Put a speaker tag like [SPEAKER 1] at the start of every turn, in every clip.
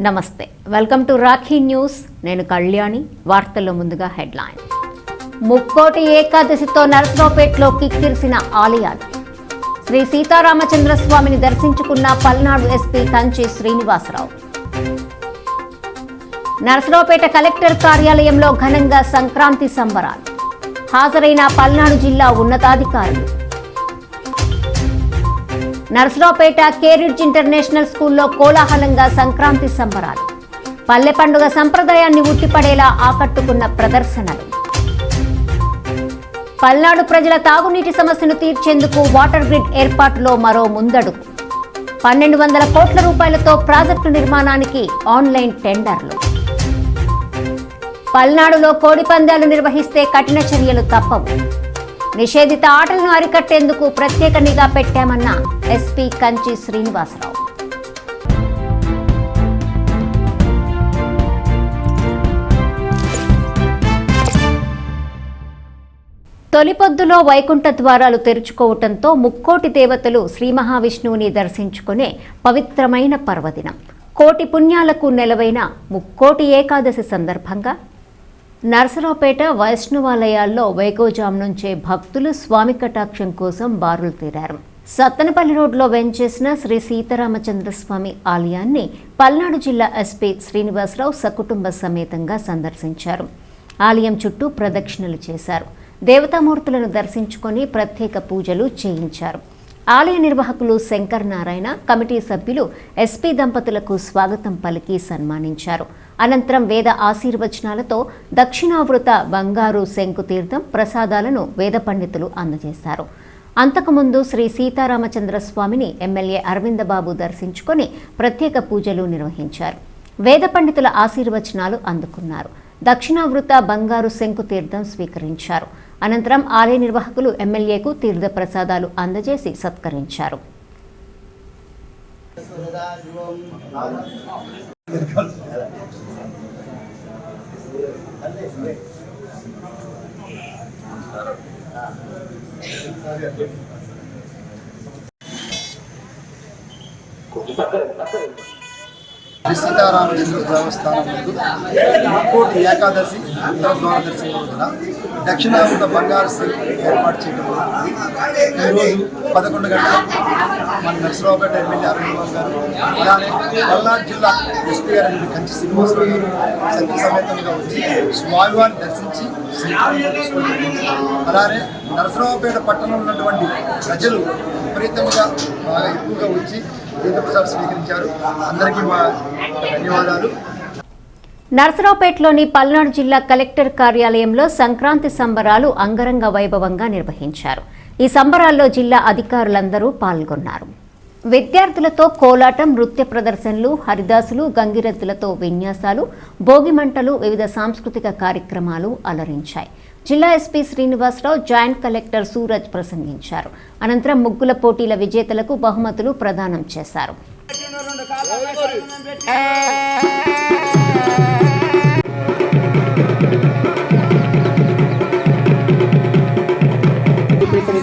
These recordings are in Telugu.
[SPEAKER 1] నమస్తే. వెల్కమ్ టు రాఖీ న్యూస్ నేను కళ్యాణి. వార్తల్లో ముందుగా హెడ్లైన్. ముక్కోటి ఏకాదశితో నరసరావుపేటలో కిక్కిరిసిన ఆలయాలు. శ్రీ సీతారామచంద్ర స్వామిని దర్శించుకున్న పల్నాడు ఎస్పీ కంచి శ్రీనివాసరావు. నరసరావుపేట కలెక్టర్ కార్యాలయంలో ఘనంగా సంక్రాంతి సంబరాలు. హాజరైన పల్నాడు జిల్లా ఉన్నతాధికారులు. నర్సరావుపేట కేరిడ్జ్ ఇంటర్నేషనల్ స్కూల్లో కోలాహలంగా సంక్రాంతి సంబరాలు. పల్లె పండుగ సంప్రదాయాన్ని ఉట్టిపడేలా ఆకట్టుకున్న ప్రదర్శనలు. పల్నాడు ప్రజల తాగునీటి సమస్యను తీర్చేందుకు వాటర్ గ్రిడ్ ఏర్పాటులో మరో ముందడుగు. పన్నెండు వందల కోట్ల రూపాయలతో ప్రాజెక్టు నిర్మాణానికి ఆన్లైన్ టెండర్లు. పల్నాడులో కోడి పందాలు నిర్వహిస్తే కఠిన చర్యలు తప్పవు. నిషేధిత ఆటలను అరికట్టేందుకు ప్రత్యేక నిఘా పెట్టామన్న ఎస్పీ కంచి శ్రీనివాసరావు. తొలిపొద్దులో వైకుంఠ ద్వారాలు తెరుచుకోవటంతో ముక్కోటి దేవతలు శ్రీ మహావిష్ణువుని దర్శించుకునే పవిత్రమైన పర్వదినం. కోటి పుణ్యాలకు నెలవైన ముక్కోటి ఏకాదశి సందర్భంగా నరసరావుపేట వైష్ణవాలయాల్లో వైకోజాం నుంచే భక్తులు స్వామి కటాక్షం కోసం బారులు తీరారు. సత్తనపల్లి రోడ్లో వెంచేసిన శ్రీ సీతారామచంద్రస్వామి ఆలయాన్ని పల్నాడు జిల్లా ఎస్పీ శ్రీనివాసరావు సకుటుంబ సమేతంగా సందర్శించారు. ఆలయం చుట్టూ ప్రదక్షిణలు చేశారు. దేవతామూర్తులను దర్శించుకొని ప్రత్యేక పూజలు చేయించారు. ఆలయ నిర్వాహకులు శంకర్ నారాయణ కమిటీ సభ్యులు ఎస్పీ దంపతులకు స్వాగతం పలికి సన్మానించారు. అనంతరం వేద ఆశీర్వచనాలతో దక్షిణావృత బంగారు శంకు తీర్థం ప్రసాదాలను వేద పండితులు అందజేశారు. అంతకుముందు శ్రీ సీతారామచంద్ర స్వామిని ఎమ్మెల్యే అరవిందబాబు దర్శించుకొని ప్రత్యేక పూజలు నిర్వహించారు. వేద పండితుల ఆశీర్వచనాలు అందుకున్నారు. దక్షిణావృత బంగారు శంకు తీర్థం స్వీకరించారు. అనంతరం ఆలయ నిర్వాహకులు ఎమ్మెల్యేకు తీర్థ ప్రసాదాలు అందజేసి సత్కరించారు. Gracias.
[SPEAKER 2] శ్రీ సీతారామచంద్ర దేవస్థానం ముందు ముక్కోటి ఏకాదశి ఉత్తర ద్వార రోజున దక్షిణావృత బంగారు సింగ్ ఏర్పాటు చేయడం ఈరోజు పదకొండు గంటల మన నరసరావుపేట ఎమ్మెల్యే అరవింద్ గారు అలానే పల్నాడు జిల్లా ఎస్పీ గారు కంచి శ్రీనివాసరావు గారు సంఖ్య సమేతంగా వచ్చి స్వామివారిని దర్శించి అలానే నరసరావుపేట పట్టణంలో ఉన్నటువంటి ప్రజలు విపరీతంగా బాగా ఎక్కువగా వచ్చి తీర్థప్రసాద్ స్వీకరించారు. అందరికీ మా ధన్యవాదాలు.
[SPEAKER 1] నర్సరావుపేటలోని పల్నాడు జిల్లా కలెక్టర్ కార్యాలయంలో సంక్రాంతి సంబరాలు అంగరంగ వైభవంగా నిర్వహించారు. ఈ సంబరాల్లో జిల్లా అధికారులందరూ పాల్గొన్నారు. విద్యార్థులతో కోలాటం నృత్య ప్రదర్శనలు హరిదాసులు గంగిరెద్దులతో విన్యాసాలు భోగిమంటలు వివిధ సాంస్కృతిక కార్యక్రమాలు అలరించాయి. జిల్లా SP Srinivasarao joint collector Suraj ప్రసంగించారు. అనంతరం ముగ్గుల పోటీల విజేతలకు బహుమతులు ప్రదానం చేశారు.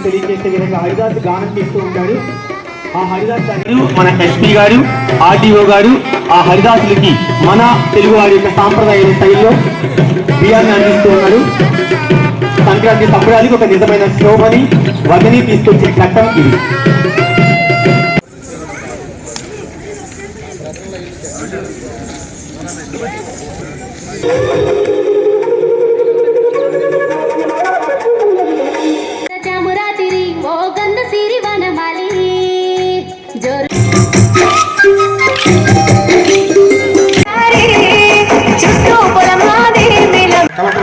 [SPEAKER 3] తెలియజేసే విధంగా హరిదాస్ గానం చేస్తూ ఉంటాడు ఆ హరిదాస్ గారు మన ఎస్పీ గారు ఆర్డీఓ గారు ఆ హరిదాసులకి మన తెలుగు వారి యొక్క సాంప్రదాయ శైలిలో బియ్యాన్ని అందిస్తూ ఉన్నారు సంక్రాంతి సంబరానికి ఒక నిజమైన శోభని వదని తీసుకొచ్చే చట్టం ఇది
[SPEAKER 4] Thank you.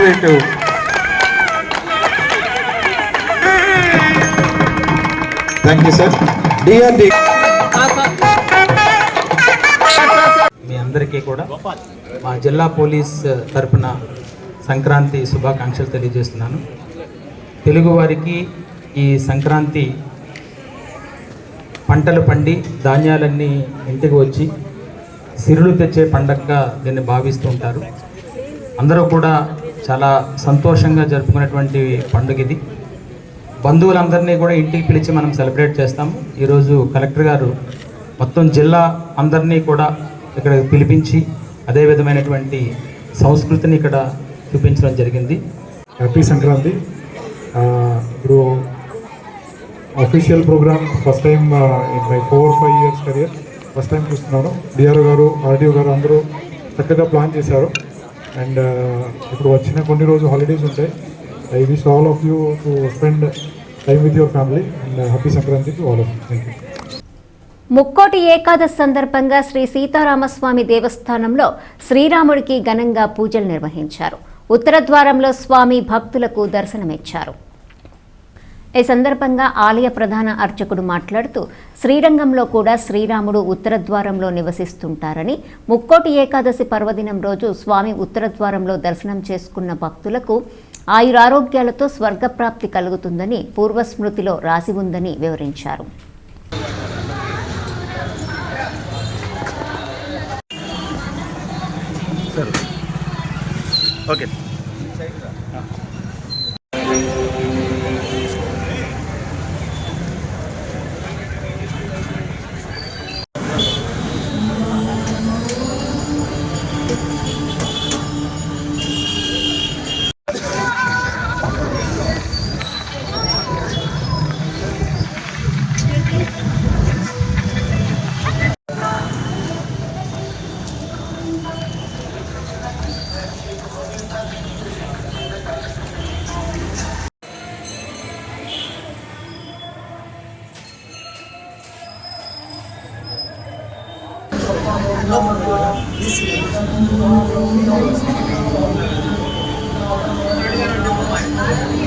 [SPEAKER 5] Collectorate thank you sir DRD
[SPEAKER 6] మీ అందరికీ కూడా మా జిల్లా పోలీస్ తరపున సంక్రాంతి శుభాకాంక్షలు తెలియజేస్తున్నాను. తెలుగువారికి ఈ సంక్రాంతి పంటలు పండి ధాన్యాలన్నీ ఇంటికి వచ్చి సిరులు తెచ్చే పండగగా దీన్ని భావిస్తూ ఉంటారు. అందరూ కూడా చాలా సంతోషంగా జరుపుకునేటువంటి పండుగ ఇది. బంధువులందరినీ కూడా ఇంటికి పిలిచి మనం సెలబ్రేట్ చేస్తాం. ఈరోజు కలెక్టర్ గారు మొత్తం జిల్లా అందరినీ కూడా ఇక్కడ పిలిపించి అదే విధమైనటువంటి సంస్కృతిని ఇక్కడ చూపించడం జరిగింది.
[SPEAKER 7] హ్యాపీ సంక్రాంతి. ఇప్పుడు official programme first time in my four five years career first time చూస్తున్నాను. డిఆర్ఓ గారు ఆర్డీఓ గారు అందరూ చక్కగా ప్లాన్ చేశారు. అండ్ ఇప్పుడు వచ్చిన కొన్ని రోజు హాలిడేస్ ఉంటాయి. I wish all of you to spend time with your family and happy Sankranti to all of thank you
[SPEAKER 1] Mukkoti Ekadashi సందర్భంగా శ్రీ సీతారామస్వామి దేవస్థానంలో శ్రీరాముడికి ఘనంగా పూజలు నిర్వహించారు. ఉత్తరద్వారంలో స్వామి భక్తులకు దర్శనమిచ్చారు. ఈ సందర్భంగా ఆలయ ప్రధాన అర్చకుడు మాట్లాడుతూ శ్రీరంగంలో కూడా శ్రీరాముడు ఉత్తర ద్వారంలో నివసిస్తుంటారని ముక్కోటి ఏకాదశి పర్వదినం రోజు స్వామి ఉత్తర ద్వారంలో దర్శనం చేసుకున్న భక్తులకు ఆయురారోగ్యాలతో స్వర్గప్రాప్తి కలుగుతుందని పూర్వస్మృతిలో రాసి ఉందని వివరించారు. love of God. This way. Thank you.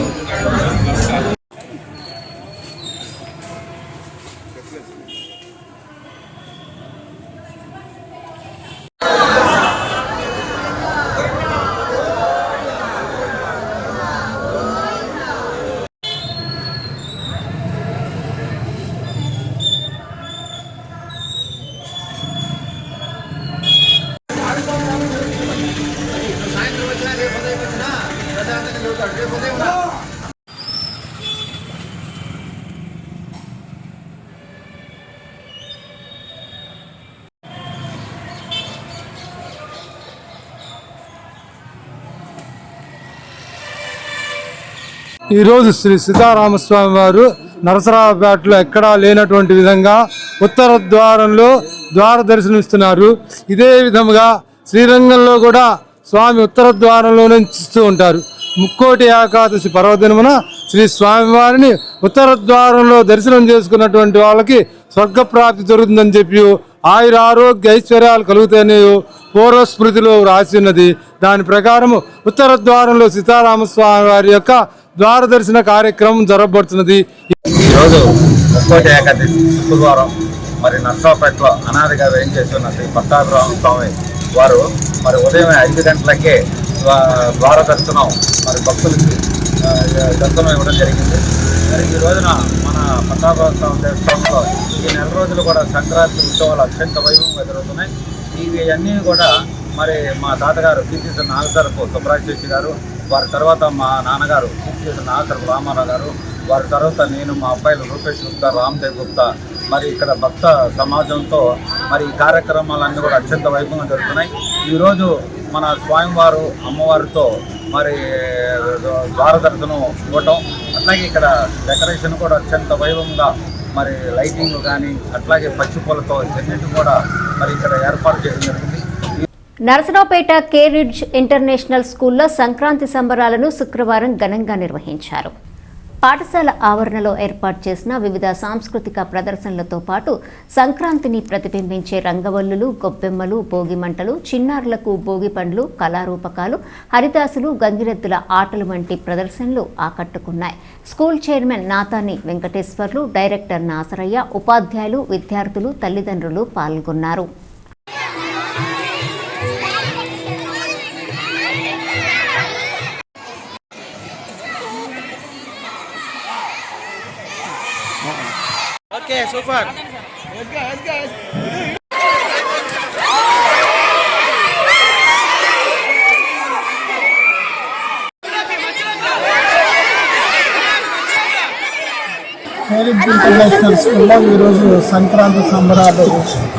[SPEAKER 8] ఈరోజు శ్రీ సీతారామస్వామి వారు నరసరావుపేటలో ఎక్కడా లేనటువంటి విధంగా ఉత్తర ద్వారంలో ద్వార దర్శనమిస్తున్నారు. ఇదే విధముగా శ్రీరంగంలో కూడా స్వామి ఉత్తర ద్వారంలోనే ఇస్తూ ఉంటారు. ముక్కోటి ఏకాదశి పర్వదినమున శ్రీ స్వామివారిని ఉత్తర ద్వారంలో దర్శనం చేసుకున్నటువంటి వాళ్ళకి స్వర్గప్రాప్తి జరుగుతుందని చెప్పి ఆయుర ఆరోగ్య ఐశ్వర్యాలు కలుగుతాయని పూర్వస్మృతిలో రాసి ఉన్నది. దాని ప్రకారము ఉత్తర ద్వారంలో సీతారామస్వామి వారి యొక్క ద్వారదర్శన కార్యక్రమం జరగబడుతున్నది.
[SPEAKER 9] ఈరోజు ముక్కోటి ఏకాదశి శుక్రవారం మరి నర్సాపేటలో అనాదిగా వేయించేస్తున్న శ్రీ పట్టాభిరామ స్వామి వారు మరి ఉదయం ఐదు గంటలకే ద్వార దర్శనం మరి భక్తులకి దర్శనం ఇవ్వడం జరిగింది. మరి ఈ రోజున మన పట్టాభిరామ స్వామి దేవస్థానంలో ఈ నెల రోజులు కూడా సంక్రాంతి ఉత్సవాలు అత్యంత వైభవంగా జరుగుతున్నాయి. ఇవి అన్నీ కూడా మరి మా తాతగారు కీర్తిసిన నాగసరపు సుబ్రాజేష్ గారు వారి తర్వాత మా నాన్నగారు చేసిన ఆఖరు రామారావు గారు వారి తర్వాత నేను మా అబ్బాయిలు రూపేష్ గుప్తా రామ్దేవ్ గుప్తా మరి ఇక్కడ భక్త సమాజంతో మరి ఈ కార్యక్రమాలన్నీ కూడా అత్యంత వైభవంగా జరుగుతున్నాయి. ఈరోజు మన స్వామివారు అమ్మవారితో మరి ద్వారదర్శనం ఇవ్వటం అట్లాగే ఇక్కడ డెకరేషన్ కూడా అత్యంత వైభవంగా మరి లైటింగ్ కానీ అట్లాగే పచ్చిపూలతో ఇవన్నిటి కూడా మరి ఇక్కడ ఏర్పాటు చేయడం జరిగింది.
[SPEAKER 1] నరసరావుపేట కేరిడ్జ్ ఇంటర్నేషనల్ స్కూల్లో సంక్రాంతి సంబరాలను శుక్రవారం ఘనంగా నిర్వహించారు. పాఠశాల ఆవరణలో ఏర్పాటు చేసిన వివిధ సాంస్కృతిక ప్రదర్శనలతో పాటు సంక్రాంతిని ప్రతిబింబించే రంగవల్లులు గొబ్బెమ్మలు భోగి మంటలు చిన్నారులకు భోగి పండ్లు కళారూపకాలు హరిదాసులు గంగిరెద్దుల ఆటలు వంటి ప్రదర్శనలు ఆకట్టుకున్నాయి. School chairman Natani Venkateswarlu director Nasarayya ఉపాధ్యాయులు విద్యార్థులు తల్లిదండ్రులు పాల్గొన్నారు.
[SPEAKER 10] మేరిట్ ఇంటర్నేషనల్ స్కూల్లో ఈరోజు సంక్రాంతి సంబరాలు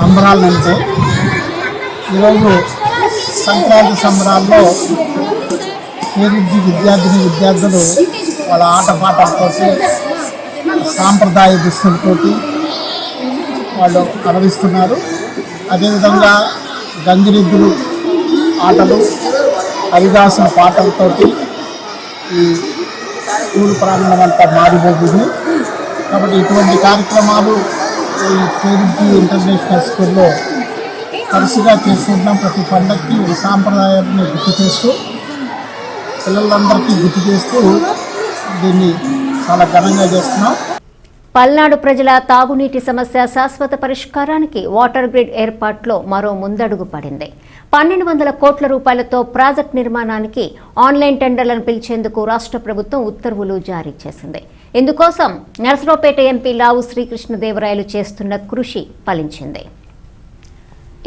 [SPEAKER 10] అంబరాలు అంటే
[SPEAKER 2] ఈరోజు సంక్రాంతి సంబరాల్లో పేరిద్ది విద్యార్థిని విద్యార్థులు వాళ్ళ ఆటపాటలతోటి సాంప్రదాయ దుస్తులతోటి వాళ్ళు అలరిస్తున్నారు. అదేవిధంగా గంగిరెద్దులు ఆటలు హరిదాసుల పాటలతోటి ఈ స్కూల్ ప్రాంగణం అంతా మారిపోతుంది. కాబట్టి ఇటువంటి కార్యక్రమాలు ఈ కేరిజీ ఇంటర్నేషనల్ స్కూల్లో తరచుగా చేస్తున్నాం ప్రతి పండగకి ఈ సాంప్రదాయాన్ని గుర్తు చేస్తూ పిల్లలందరికీ గుర్తు చేస్తూ దీన్ని చాలా ఘనంగా చేస్తున్నాం.
[SPEAKER 1] పల్నాడు ప్రజల తాగునీటి సమస్య శాశ్వత పరిష్కారానికి వాటర్ గ్రిడ్ ఏర్పాట్లో మరో ముందడుగు పడింది. పన్నెండు వందల కోట్ల రూపాయలతో ప్రాజెక్ట్ నిర్మాణానికి ఆన్లైన్ టెండర్లను పిలిచేందుకు రాష్ట్ర ప్రభుత్వం ఉత్తర్వులు జారీ చేసింది. ఇందుకోసం నరసరావుపేట ఎంపీ లావు శ్రీకృష్ణదేవరాయలు చేస్తున్న కృషి ఫలించింది.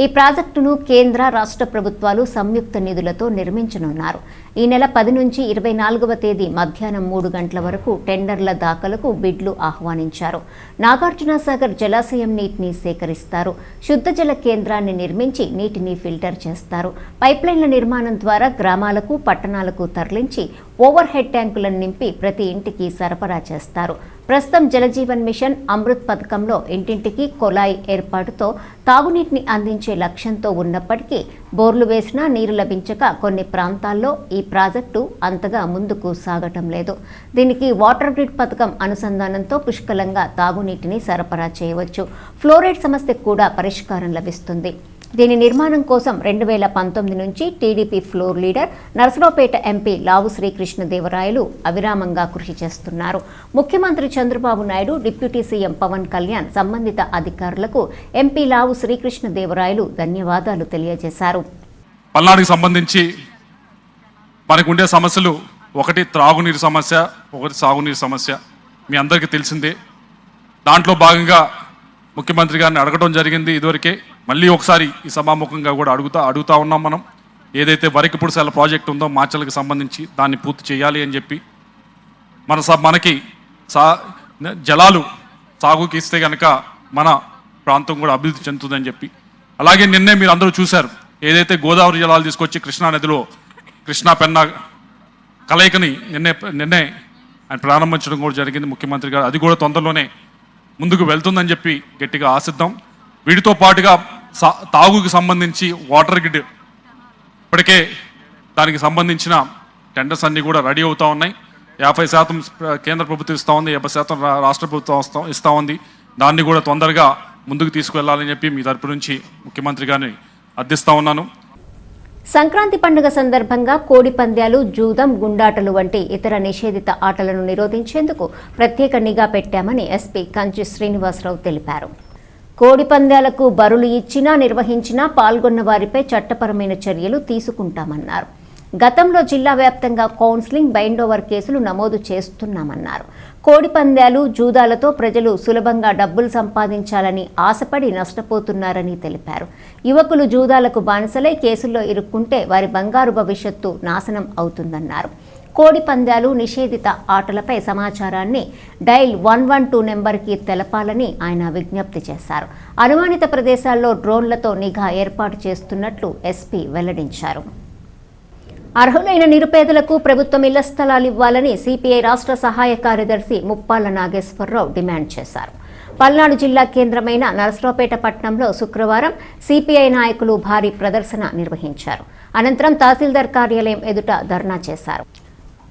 [SPEAKER 1] ఈ ప్రాజెక్టును కేంద్ర రాష్ట్ర ప్రభుత్వాలు సంయుక్త నిధులతో నిర్మించనున్నారు. ఈ నెల పది నుంచి ఇరవై నాలుగవ తేదీ మధ్యాహ్నం మూడు గంటల వరకు టెండర్ల దాఖలకు బిడ్లు ఆహ్వానించారు. నాగార్జునసాగర్ జలాశయం నీటిని సేకరిస్తారు. శుద్ధ జల కేంద్రాన్ని నిర్మించి నీటిని ఫిల్టర్ చేస్తారు. పైప్లైన్ల నిర్మాణం ద్వారా గ్రామాలకు పట్టణాలకు తరలించి ఓవర్ హెడ్ ట్యాంకులను నింపి ప్రతి ఇంటికి సరఫరా చేస్తారు. ప్రస్తుతం జలజీవన్ మిషన్ అమృత్ పథకంలో ఇంటింటికి కొలాయి ఏర్పాటుతో తాగునీటిని అందించే లక్ష్యంతో ఉన్నప్పటికీ బోర్లు వేసినా నీరు లభించక కొన్ని ప్రాంతాల్లో ఈ ప్రాజెక్టు అంతగా ముందుకు సాగటం లేదు. దీనికి వాటర్ గ్రిడ్ పథకం అనుసంధానంతో పుష్కలంగా తాగునీటిని సరఫరా చేయవచ్చు. ఫ్లోరైడ్ సమస్యకు కూడా పరిష్కారం లభిస్తుంది. దీని నిర్మాణం కోసం రెండు వేల పంతొమ్మిది నుంచి TDP floor leader Narasaraopet MP Lavu Srikrishnadevarayalu అవిరామంగా కృషి చేస్తున్నారు. ముఖ్యమంత్రి చంద్రబాబు నాయుడు డిప్యూటీ సీఎం పవన్ కళ్యాణ్ సంబంధిత అధికారులకు ఎంపీ లావు శ్రీకృష్ణదేవరాయలు ధన్యవాదాలు తెలియజేశారు.
[SPEAKER 11] పల్నాడుకు సంబంధించి మనకు ఉండే సమస్యలు ఒకటి త్రాగునీరు సమస్య ఒకటి సాగునీరు సమస్య. మీ అందరికీ తెలిసిందే. దాంట్లో భాగంగా ముఖ్యమంత్రి గారిని అడగడం జరిగింది ఇదివరకే. మళ్ళీ ఒకసారి ఈ సభాముఖంగా కూడా అడుగుతా అడుగుతా ఉన్నాం మనం. ఏదైతే వరికి పుడిసెల ప్రాజెక్ట్ ఉందో మాచలకు సంబంధించి దాన్ని పూర్తి చేయాలి అని చెప్పి. మన స మనకి సా జలాలు సాగుకి ఇస్తే కనుక మన ప్రాంతం కూడా అభివృద్ధి చెందుతుందని చెప్పి. అలాగే నిన్నే మీరు అందరూ చూశారు ఏదైతే గోదావరి జలాలు తీసుకొచ్చి కృష్ణా నదిలో కృష్ణా పెన్నా కలయికని నిన్నే నిన్నే ఆయన ప్రారంభించడం కూడా జరిగింది ముఖ్యమంత్రి గారు. అది కూడా తొందరలోనే ముందుకు వెళ్తుందని చెప్పి గట్టిగా ఆశిద్దాం. వీటితో పాటుగా సా తాగుకి సంబంధించి వాటర్ గ్రిడ్ ఇప్పటికే దానికి సంబంధించిన టెండర్స్ అన్నీ కూడా రెడీ అవుతూ ఉన్నాయి. యాభై శాతం కేంద్ర ప్రభుత్వం ఇస్తూ ఉంది యాభై శాతం రాష్ట్ర ప్రభుత్వం వస్తా ఇస్తూ ఉంది. దాన్ని కూడా తొందరగా ముందుకు తీసుకువెళ్ళాలని చెప్పి మీ తరపు నుంచి ముఖ్యమంత్రి గారిని అర్థిస్తూ ఉన్నాను.
[SPEAKER 1] సంక్రాంతి పండుగ సందర్భంగా కోడి పంద్యాలు జూదం గుండాటలు వంటి ఇతర నిషేధిత ఆటలను నిరోధించేందుకు ప్రత్యేక నిఘా పెట్టామని ఎస్పీ కంచి శ్రీనివాసరావు తెలిపారు. కోడి పంద్యాలకు బరులు ఇచ్చినా నిర్వహించినా పాల్గొన్న వారిపై చట్టపరమైన చర్యలు తీసుకుంటామన్నారు. గతంలో జిల్లా వ్యాప్తంగా కౌన్సిలింగ్ బైండోవర్ కేసులు నమోదు చేస్తున్నామన్నారు. కోడిపందాలు జూదాలతో ప్రజలు సులభంగా డబ్బులు సంపాదించాలని ఆశపడి నష్టపోతున్నారని తెలిపారు. యువకులు జూదాలకు బానిసలై కేసుల్లో ఇరుక్కుంటే వారి బంగారు భవిష్యత్తు నాశనం అవుతుందన్నారు. కోడి పందాలు నిషేధిత ఆటలపై సమాచారాన్ని డైల్ వన్ వన్ టూ నెంబర్కి తెలపాలని ఆయన విజ్ఞప్తి చేశారు. అనుమానిత ప్రదేశాల్లో డ్రోన్లతో నిఘా ఏర్పాటు చేస్తున్నట్లు ఎస్పీ వెల్లడించారు. అర్హులైన నిరుపేదలకు ప్రభుత్వం ఇళ్ళ స్థలాలు ఇవ్వాలని సిపిఐ రాష్ట్ర సహాయ కార్యదర్శి ముప్పాల నాగేశ్వరరావు డిమాండ్ చేశారు. పల్నాడు జిల్లా కేంద్రమైన నరసరావుపేట పట్టణంలో శుక్రవారం సిపిఐ నాయకులు భారీ ప్రదర్శన నిర్వహించారు. అనంతరం తహసీల్దార్ కార్యాలయం ఎదుట ధర్నా చేశారు.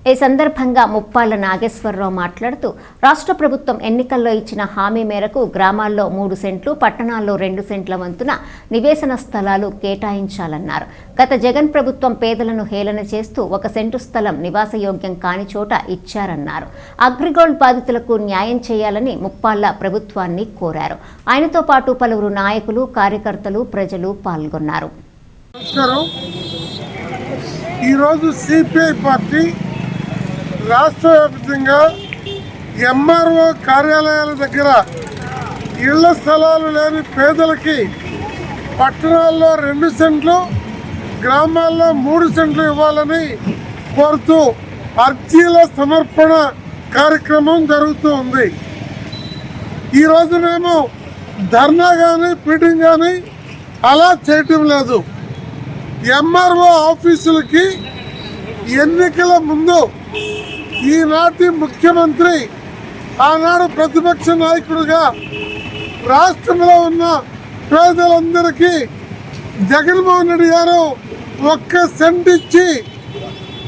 [SPEAKER 1] ఈ సందర్భంగా ముప్పాళ్ళ నాగేశ్వరరావు మాట్లాడుతూ రాష్ట్ర ప్రభుత్వం ఎన్నికల్లో ఇచ్చిన హామీ మేరకు గ్రామాల్లో మూడు సెంట్లు పట్టణాల్లో రెండు సెంట్ల వంతున నివేశన స్థలాలు కేటాయించాలన్నారు. గత జగన్ ప్రభుత్వం పేదలను హేళన చేస్తూ ఒక సెంటు స్థలం నివాసయోగ్యం కాని చోట ఇచ్చారన్నారు. అగ్రిగోల్డ్ బాధితులకు న్యాయం చేయాలని ముప్పాళ్ళ ప్రభుత్వాన్ని కోరారు. ఆయనతో పాటు పలువురు నాయకులు కార్యకర్తలు ప్రజలు పాల్గొన్నారు.
[SPEAKER 12] ఈరోజు సిపిఐ పార్టీ రాష్ట్ర వ్యాప్తంగా ఎంఆర్ఓ కార్యాలయాల దగ్గర ఇళ్ళ స్థలాలు లేని పేదలకి పట్టణాల్లో రెండు సెంట్లు గ్రామాల్లో మూడు సెంట్లు ఇవ్వాలని కోరుతూ అర్జీల సమర్పణ కార్యక్రమం జరుగుతూ ఉంది. ఈరోజు మేము ధర్నా కానీ ఫీటింగ్ కానీ అలా చేయటం లేదు. ఎంఆర్ఓ ఆఫీసులకి ఎన్నికల ముందు ఈనాటి ముఖ్యమంత్రి ఆనాడు ప్రతిపక్ష నాయకుడిగా రాష్ట్రంలో ఉన్న పేదలందరికీ జగన్మోహన్ రెడ్డి గారు ఒక్క సెంట్ ఇచ్చి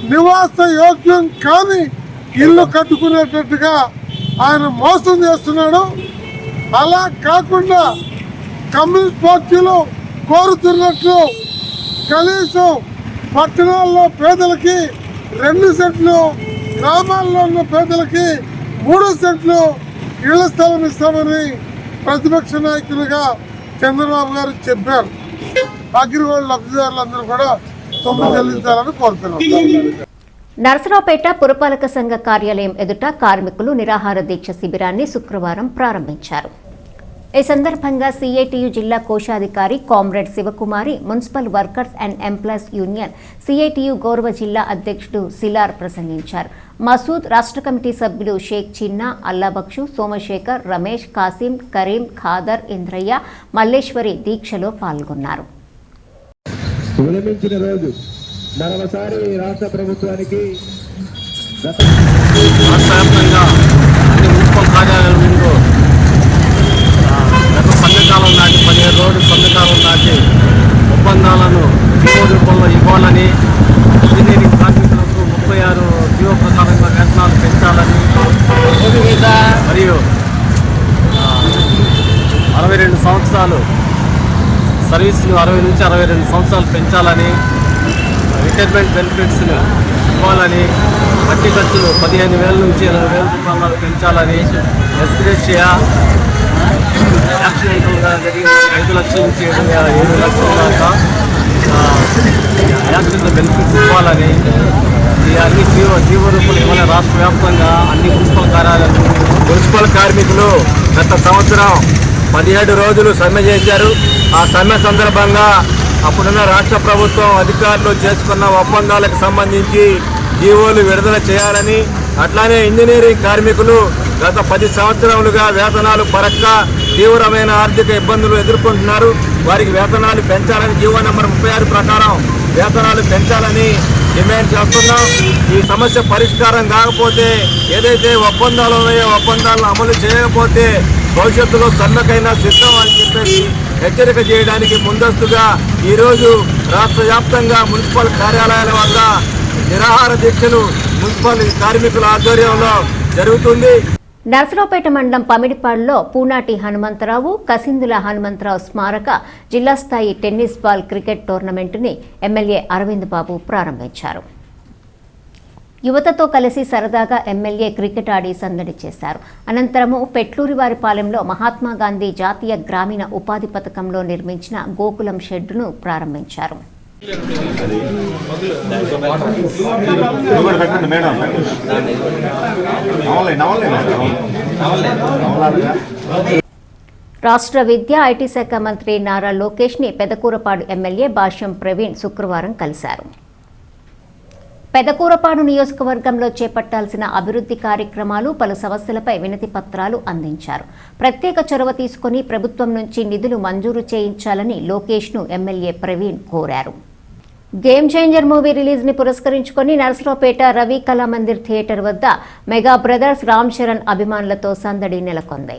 [SPEAKER 12] నివాస యోగ్యం కాని ఇల్లు కట్టుకునేటట్టుగా ఆయన మోసం చేస్తున్నాడు. అలా కాకుండా కమ్యూనిస్ట్ పార్టీలు కోరుతున్నట్లు కనీసం పట్టణాల్లో పేదలకి రెండు సెంట్లు గ్రామాల్లో ఉన్న పేదలకి మూడు సెంట్లు ఇళ్ళ స్థలం ఇస్తామని ప్రతిపక్ష నాయకులుగా చంద్రబాబు గారు చెప్పారు. అగ్రిగోల్డ్ లబ్ధిదారులందరూ కూడా సొమ్ము చెల్లించాలని కోరుతున్నారు.
[SPEAKER 1] నరసరావుపేట పురపాలక సంఘ కార్యాలయం ఎదుట కార్మికులు నిరాహార దీక్ష శిబిరాన్ని శుక్రవారం ప్రారంభించారు. ఈ సందర్భంగా సిఐటియు జిల్లా కోశాధికారి comrade Sivakumari municipal workers and employees union CITU గౌరవ జిల్లా అధ్యక్షుడు సిలార్ ప్రసంగించారు. మసూద్ రాష్ట్ర కమిటీ సభ్యులు షేక్ చిన్నా అల్లాబక్షు సోమశేఖర్ రమేష్ కాసిం కరీం ఖాదర్ ఇంద్రయ్య మల్లేశ్వరి దీక్షలో పాల్గొన్నారు.
[SPEAKER 13] రోజు మరొకసారి రాష్ట్ర ప్రభుత్వానికి
[SPEAKER 14] రాష్ట్ర వ్యాప్తంగా అన్ని మున్సిపల్ కార్యాలయాల ముందు ఆ, గత సంఘకాలం రోడ్డు పదిహేడు రోజులు నాటి ఒప్పందాలను జీవో రూపంలో ఇవ్వాలని ఇంజనీరింగ్ కార్మికులకు ముప్పై ఆరు జీవో ప్రకారంగా వేతనాలు పెంచాలని మరియు అరవై రెండు సంవత్సరాలు సర్వీసులు అరవై నుంచి అరవై రెండు సంవత్సరాలు పెంచాలని రిటైర్మెంట్ బెనిఫిట్స్ను ఇవ్వాలని వడ్డీ ఖర్చులు పదిహేను వేల నుంచి ఇరవై వేల రూపాయలు పెంచాలని ఎస్క్రేషియా యాక్సిడెంటల్గా జరిగిన ఐదు లక్షల నుంచి ఏడు వేల ఏడు లక్షల దాకా యాక్సిడెంట్ బెనిఫిట్స్ ఇవ్వాలని ఈ అన్ని జీవ జీవ రూపాయలు ఇవ్వాలని రాష్ట్ర వ్యాప్తంగా అన్ని మున్సిపల్ కార్యాలయాలు
[SPEAKER 15] మున్సిపల్ కార్మికులు గత సంవత్సరం పదిహేడు రోజులు సమ్మె చేశారు. ఆ సమ్మె సందర్భంగా అప్పుడున్న రాష్ట్ర ప్రభుత్వం అధికారులు చేసుకున్న ఒప్పందాలకు సంబంధించి జీవోలు విడుదల చేయాలని అట్లానే ఇంజనీరింగ్ కార్మికులు గత పది సంవత్సరాలుగా వేతనాలు పరక్క తీవ్రమైన ఆర్థిక ఇబ్బందులు ఎదుర్కొంటున్నారు. వారికి వేతనాలు పెంచాలని జీవో నెంబర్ ముప్పై ఆరు ప్రకారం వేతనాలు పెంచాలని డిమాండ్ చేస్తున్నాం. ఈ సమస్య పరిష్కారం కాకపోతే ఏదైతే ఒప్పందాలు ఉన్నాయో ఒప్పందాలను అమలు చేయకపోతే భవిష్యత్తులో సమ్మెకైనా సిద్ధం అని చెప్పేసి హెచ్చరిక చేయడానికి ముందస్తుగా ఈరోజు రాష్ట్ర వ్యాప్తంగా మున్సిపల్ కార్యాలయాల వద్ద నిరాహార దీక్షలు మున్సిపల్ కార్మికుల ఆధ్వర్యంలో జరుగుతుంది.
[SPEAKER 1] నర్సరావుపేట మండలం పమిడిపాడులో పూనాటి హనుమంతరావు కసిందుల హనుమంతరావు స్మారక జిల్లా స్థాయి టెన్నిస్ బాల్ క్రికెట్ టోర్నమెంటుని ఎమ్మెల్యే అరవింద్ బాబు ప్రారంభించారు. యువతతో కలిసి సరదాగా ఎమ్మెల్యే క్రికెట్ ఆడి సందడి చేశారు. అనంతరము పెట్లూరివారిపాలెంలో మహాత్మా గాంధీ జాతీయ గ్రామీణ ఉపాధి పథకంలో నిర్మించిన గోకులం షెడ్డును ప్రారంభించారు. రాష్ట్ర విద్యా ఐటీ శాఖ మంత్రి నారా లోకేష్ని పెదకూరపాడు ఎమ్మెల్యే భాష్యం ప్రవీణ్ శుక్రవారం కలిశారు. పెదకూరపాడు నియోజకవర్గంలో చేపట్టాల్సిన అభివృద్ధి కార్యక్రమాలు పలు సమస్యలపై వినతి పత్రాలు అందించారు. ప్రత్యేక చొరవ తీసుకుని ప్రభుత్వం నుంచి నిధులు మంజూరు చేయించాలని లోకేష్ను ఎమ్మెల్యే ప్రవీణ్ కోరారు. గేమ్ చేంజర్ మూవీ రిలీజ్ని పురస్కరించుకొని నరసరావుపేట రవి కళామందిర్ థియేటర్ వద్ద మెగా బ్రదర్స్ రామ్ చరణ్ అభిమానులతో సందడి నెలకొంది.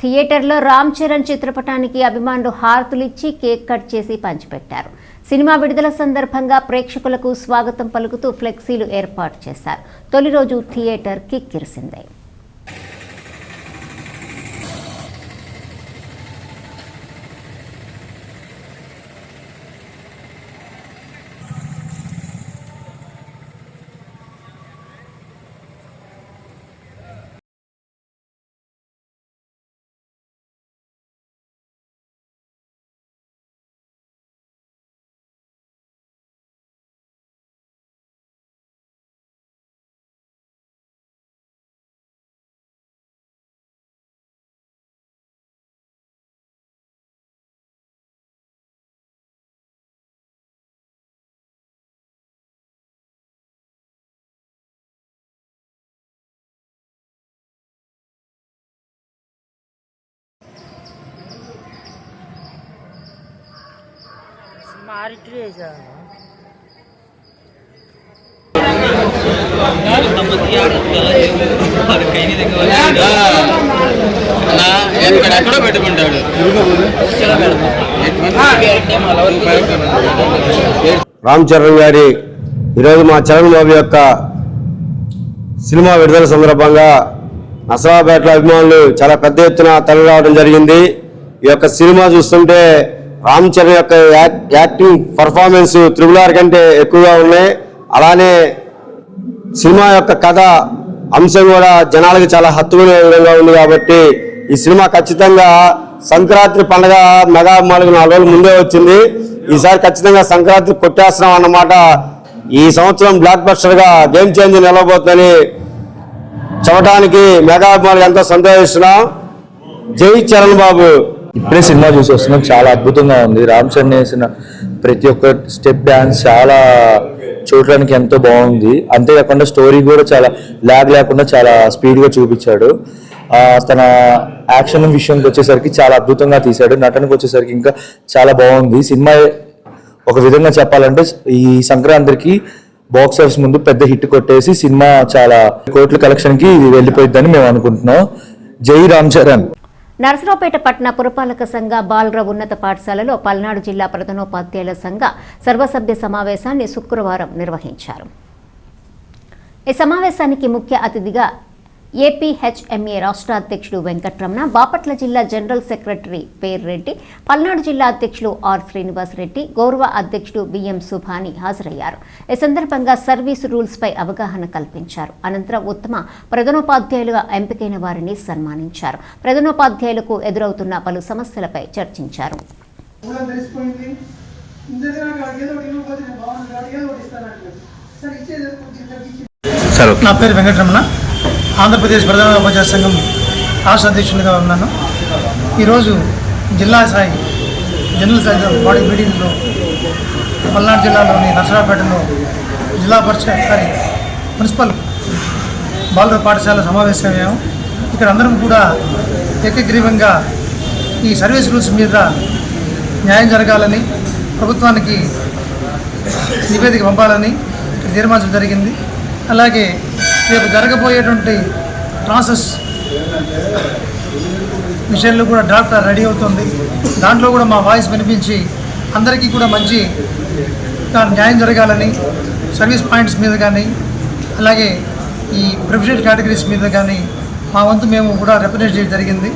[SPEAKER 1] థియేటర్లో రామ్ చరణ్ చిత్రపటానికి అభిమానులు హారతులిచ్చి కేక్ కట్ చేసి పంచిపెట్టారు. సినిమా విడుదల సందర్భంగా ప్రేక్షకులకు స్వాగతం పలుకుతూ ఫ్లెక్సీలు ఏర్పాటు చేశారు. తొలి రోజు థియేటర్ కిక్కిరిసిందే.
[SPEAKER 3] ఎక్కడెక్కడో పెట్టుకుంటాడు
[SPEAKER 16] రామ్ చరణ్ గారి ఈరోజు మా చరణ్ బాబు యొక్క సినిమా విడుదల సందర్భంగా నసరాపేటలో అభిమానులు చాలా పెద్ద ఎత్తున తరలి రావడం జరిగింది. ఈ యొక్క సినిమా చూస్తుంటే రామ్ చరణ్ యొక్క యాక్టింగ్ పర్ఫార్మెన్స్ త్రిబుల్ ఆర్ కంటే ఎక్కువగా ఉన్నాయి. అలానే సినిమా యొక్క కథ అంశం కూడా జనాలకు చాలా హత్తుకునే విధంగా ఉంది కాబట్టి ఈ సినిమా ఖచ్చితంగా సంక్రాంతి పండగ మెగా మాలకు నాలుగు రోజుల ముందే వచ్చింది. ఈసారి ఖచ్చితంగా సంక్రాంతి కొట్టేస్తున్నాం అన్నమాట. ఈ సంవత్సరం బ్లాక్ బస్టర్గా గేమ్ చేంజ్ నిలవబోతుందని చెప్పడానికి మెగా మాలకు ఎంతో సంతోషిస్తున్నాం. జై చరణ్ బాబు.
[SPEAKER 5] ఇప్పుడే సినిమా చూసి వస్తున్నాం. చాలా అద్భుతంగా ఉంది. రామ్ చరణ్ వేసిన ప్రతి ఒక్క స్టెప్ డాన్స్ చాలా చూడడానికి ఎంతో బాగుంది. అంతేకాకుండా స్టోరీ కూడా చాలా ల్యాగ్ లేకుండా చాలా స్పీడ్గా చూపించాడు. తన యాక్షన్ విషయంకి వచ్చేసరికి చాలా అద్భుతంగా తీశాడు. నటనకు వచ్చేసరికి ఇంకా చాలా బాగుంది. సినిమా ఒక విధంగా చెప్పాలంటే ఈ సంక్రాంతికి బాక్స్ ఆఫీస్ ముందు పెద్ద హిట్ కొట్టేసి సినిమా చాలా కోట్ల కలెక్షన్కి ఇది వెళ్ళిపోయిద్దని మేము అనుకుంటున్నాం. జై రామ్ చరణ్.
[SPEAKER 1] నరసరావుపేట పట్టణ పురపాలక సంఘ బాలరావు ఉన్నత పాఠశాలలో పల్నాడు జిల్లా ప్రధానోపాధ్యాయుల సంఘ సర్వసభ్య సమావేశాన్ని శుక్రవారం నిర్వహించారు. ఈ సమావేశానికి ముఖ్య అతిథిగా ఏపీహెచ్ఎంఏ రాష్ట్ర అధ్యక్షుడు వెంకట్రమణ బాపట్ల జిల్లా జనరల్ సెక్రటరీ పేర్రెడ్డి పల్నాడు జిల్లా అధ్యక్షులు ఆర్ శ్రీనివాస్ రెడ్డి గౌరవ అధ్యక్షుడు బిఎం సుభాని హాజరయ్యారు. ఈ సందర్భంగా సర్వీస్ రూల్స్ పై అవగాహన కల్పించారు. అనంతరం ఉత్తమ ప్రధానోపాధ్యాయులుగా ఎంపికైన వారిని సన్మానించారు. ప్రధానోపాధ్యాయులకు ఎదురవుతున్న పలు సమస్యలపై చర్చించారు.
[SPEAKER 2] నా పేరు వెంకటరమణ. ఆంధ్రప్రదేశ్ ప్రధాన ఉపాధ్యాయ సంఘం రాష్ట్ర అధ్యక్షునిగా ఉన్నాను. ఈరోజు జిల్లా స్థాయి జనరల్ స్థాయి బాడీ మీటింగ్లో పల్నాడు జిల్లాలోని నర్సరాపేటలో జిల్లా పరిషత్ సారీ మున్సిపల్ బాలుర పాఠశాల సమావేశమయ్యాము ఇక్కడ అందరం కూడా ఏకగ్రీవంగా ఈ సర్వీస్ రూల్స్ మీద న్యాయం జరగాలని ప్రభుత్వానికి నివేదిక పంపాలని ఇక్కడ తీర్మానించడం జరిగింది. అలాగే రేపు జరగబోయేటువంటి ప్రాసెస్ విషయంలో కూడా డాక్టర్ రెడీ అవుతుంది. దాంట్లో కూడా మా వాయిస్ వినిపించి అందరికీ కూడా మంచి న్యాయం జరగాలని సర్వీస్ పాయింట్స్ మీద కానీ అలాగే ఈ ప్రిఫరెడ్ కేటగిరీస్ మీద కానీ మా వంతు మేము కూడా రిప్రజెంట్ చేయడం జరిగింది.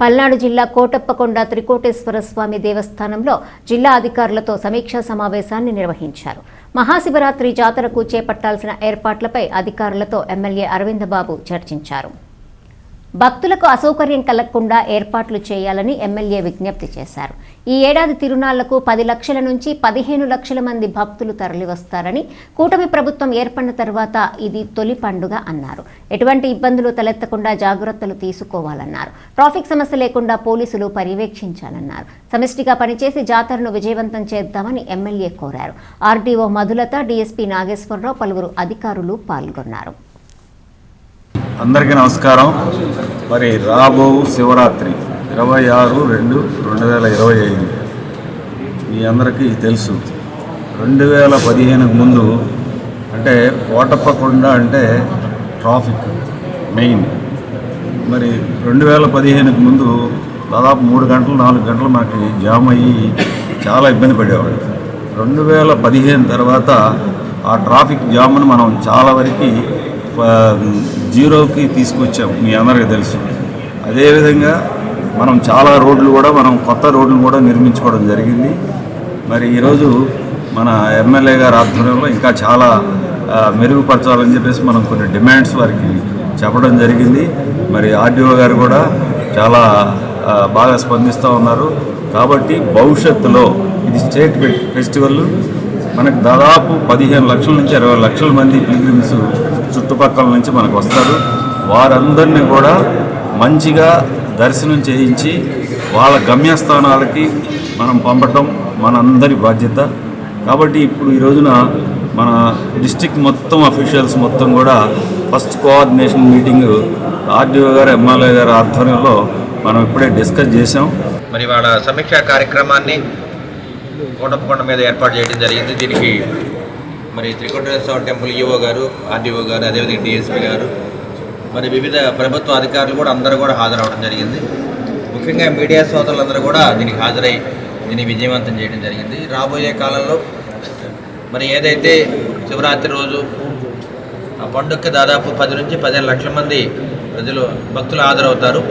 [SPEAKER 1] పల్నాడు జిల్లా కోటప్పకొండ త్రికోటేశ్వర స్వామి దేవస్థానంలో జిల్లా అధికారులతో సమీక్షా సమావేశాన్ని నిర్వహించారు. మహాశివరాత్రి జాతరకు చేపట్టాల్సిన ఏర్పాట్లపై అధికారులతో ఎమ్మెల్యే అరవిందబాబు చర్చించారు. భక్తులకు అసౌకర్యం కలగకుండా ఏర్పాట్లు చేయాలని ఎమ్మెల్యే విజ్ఞప్తి చేశారు. ఈ ఏడాది తిరునాళ్ళకు పది లక్షల నుంచి పదిహేను లక్షల మంది భక్తులు తరలివస్తారని కూటమి ప్రభుత్వం ఏర్పడిన తర్వాత ఇది తొలి పండుగ అన్నారు. ఎటువంటి ఇబ్బందులు తలెత్తకుండా జాగ్రత్తలు తీసుకోవాలన్నారు. ట్రాఫిక్ సమస్య లేకుండా పోలీసులు పర్యవేక్షించాలన్నారు. సమిష్టిగా పనిచేసి జాతరను విజయవంతం చేద్దామని ఎమ్మెల్యే కోరారు. ఆర్డీఓ మధులత డీఎస్పీ నాగేశ్వరరావు పలువురు అధికారులు పాల్గొన్నారు.
[SPEAKER 17] అందరికీ నమస్కారం. మరి రాబో శివరాత్రి ఇరవై ఆరు రెండు రెండు వేల ఇరవై ఐదు. మీ అందరికీ తెలుసు. రెండు వేల పదిహేనుకు ముందు అంటే కోటప్పకొండ అంటే ట్రాఫిక్ మెయిన్. మరి రెండు వేల పదిహేనుకు ముందు దాదాపు మూడు గంటలు నాలుగు గంటలు మనకి జామ్ అయ్యి చాలా ఇబ్బంది పడేవాడు రెండు వేల పదిహేను తర్వాత ఆ ట్రాఫిక్ జామ్ను మనం చాలా వరకు జీరోకి తీసుకొచ్చాం మీ అందరికీ తెలుసు. అదేవిధంగా మనం చాలా రోడ్లు కూడా మనం కొత్త రోడ్లు కూడా నిర్మించుకోవడం జరిగింది. మరి ఈరోజు మన ఎమ్మెల్యే గారి ఆధ్వర్యంలో ఇంకా చాలా మెరుగుపరచాలని చెప్పేసి మనం కొన్ని డిమాండ్స్ వారికి చెప్పడం జరిగింది. మరి ఆర్డీఓ గారు కూడా చాలా బాగా స్పందిస్తూ ఉన్నారు. కాబట్టి భవిష్యత్తులో ఇది స్టేట్ ఫెస్టివల్. మనకు దాదాపు పదిహేను లక్షల నుంచి ఇరవై లక్షల మంది పిలిగ్రిమ్స్ చుట్టుపక్కల నుంచి మనకు వస్తారు. వారందరినీ కూడా మంచిగా దర్శనం చేయించి వాళ్ళ గమ్యస్థానాలకి మనం పంపటం మనందరి బాధ్యత. కాబట్టి ఇప్పుడు ఈ రోజున మన డిస్టిక్ మొత్తం అఫీషియల్స్ మొత్తం కూడా ఫస్ట్ కోఆర్డినేషన్ మీటింగ్ ఆర్డీఓ గారు ఎమ్మెల్యే గారు ఆధ్వర్యంలో మనం ఇప్పుడే డిస్కస్ చేసాం
[SPEAKER 18] మరి వాళ్ళ సమీక్షా కార్యక్రమాన్ని కోటప్పకొండ మీద ఏర్పాటు చేయడం జరిగింది. దీనికి మరి త్రికోటేశ్వర టెంపుల్ ఈఓ గారు ఆర్డీఓ గారు అదేవిధంగా డిఎస్పీ గారు మరి వివిధ ప్రభుత్వ అధికారులు కూడా అందరూ కూడా హాజరవడం జరిగింది. ముఖ్యంగా మీడియా సోదరులందరూ కూడా దీనికి హాజరై దీన్ని విజయవంతం చేయడం జరిగింది. రాబోయే కాలంలో మరి ఏదైతే శివరాత్రి రోజు ఆ పండుగకి దాదాపు పది నుంచి పదిహేను లక్షల మంది ప్రజలు భక్తులు హాజరవుతారు.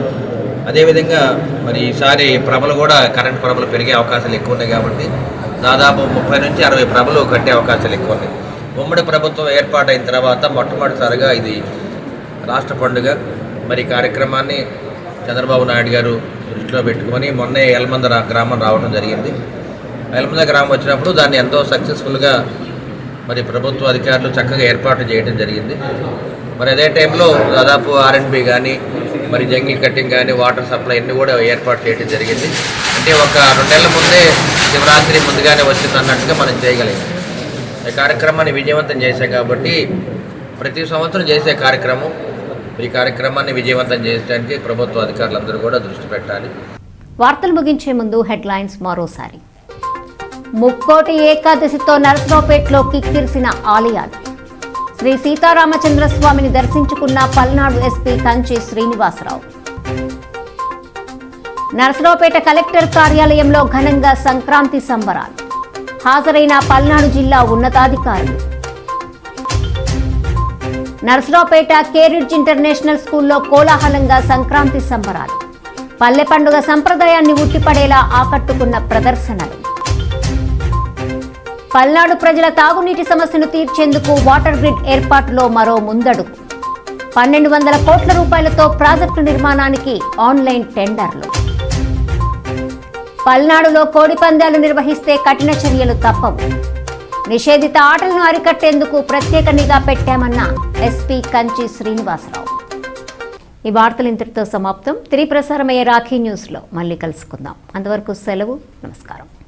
[SPEAKER 18] అదేవిధంగా మరి ఈసారి ప్రభలు కూడా కరెంట్ ప్రభలు పెరిగే అవకాశాలు ఎక్కువ ఉన్నాయి కాబట్టి దాదాపు ముప్పై నుంచి అరవై ప్రభలు కట్టే అవకాశాలు ఎక్కువ ఉన్నాయి ఉమ్మడి ప్రభుత్వం ఏర్పాటైన తర్వాత మొట్టమొదటిసారిగా ఇది రాష్ట్ర పండుగ. మరి కార్యక్రమాన్ని చంద్రబాబు నాయుడు గారు దృష్టిలో పెట్టుకొని మొన్నే ఎల్మంద గ్రామం రావడం జరిగింది. ఎల్మంద గ్రామం వచ్చినప్పుడు దాన్ని ఎంతో సక్సెస్ఫుల్గా మరి ప్రభుత్వ అధికారులు చక్కగా ఏర్పాటు చేయడం జరిగింది. మరి అదే టైంలో దాదాపు ఆర్ఎండ్బి కానీ మరి జంగిల్ కట్టింగ్ కానీ వాటర్ సప్లై అన్నీ కూడా ఏర్పాటు చేయడం జరిగింది. అంటే ఒక రెండేళ్ళ ముందే శివరాత్రి ముందుగానే వచ్చింది అన్నట్టుగా మనం చేయగలిగాం. ఈ కార్యక్రమాన్ని విజయవంతం చేశాం కాబట్టి ప్రతి సంవత్సరం చేసే కార్యక్రమం ఈ కార్యక్రమాన్ని విజయవంతం చేయడానికి ప్రభుత్వ అధికారులందరూ కూడా దృష్టి పెట్టాలి.
[SPEAKER 1] వార్తలు ముగించే ముందు హెడ్లైన్స్ మరోసారి. ముక్కోటి ఏకాదశితో నరసరావుపేటలో కిక్కిరిసిన ఆలయాలు. శ్రీ సీతారామచంద్ర స్వామిని దర్శించుకున్న పల్నాడు ఎస్పీ కంచి శ్రీనివాసరావు. నరసరావుపేట కలెక్టర్ కార్యాలయంలో ఘనంగా సంక్రాంతి సంబరాలు. హాజరైన పల్నాడు జిల్లా ఉన్నతాధికారులు. నరసరావుపేట కేరిడ్జ్ ఇంటర్నేషనల్ స్కూల్లో కోలాహలంగా సంక్రాంతి సంబరాలు. పల్లె పండుగ సంప్రదాయాన్ని ఉట్టిపడేలా ఆకట్టుకున్న ప్రదర్శనలు. పల్నాడు ప్రజల తాగునీటి సమస్యను తీర్చేందుకు వాటర్ గ్రిడ్ ఏర్పాటులో మరో ముందడుగు. పన్నెండు వందల కోట్ల రూపాయలతో ప్రాజెక్టు నిర్మాణానికి ఆన్లైన్ టెండర్లు. పల్నాడులో కోడి పందాలు నిర్వహిస్తే కఠిన చర్యలు తప్పవు. నిషేధిత ఆటలను అరికట్టేందుకు ప్రత్యేక నిఘా పెట్టామన్న ఎస్పీ కంచి శ్రీనివాసరావు. ఈ వార్తలు ఇంతటితో సమాప్తం. తిరిగి ప్రసారమయ్యే రాఖీ న్యూస్లో మళ్ళీ కలుసుకుందాం. అంతవరకు సెలవు నమస్కారం.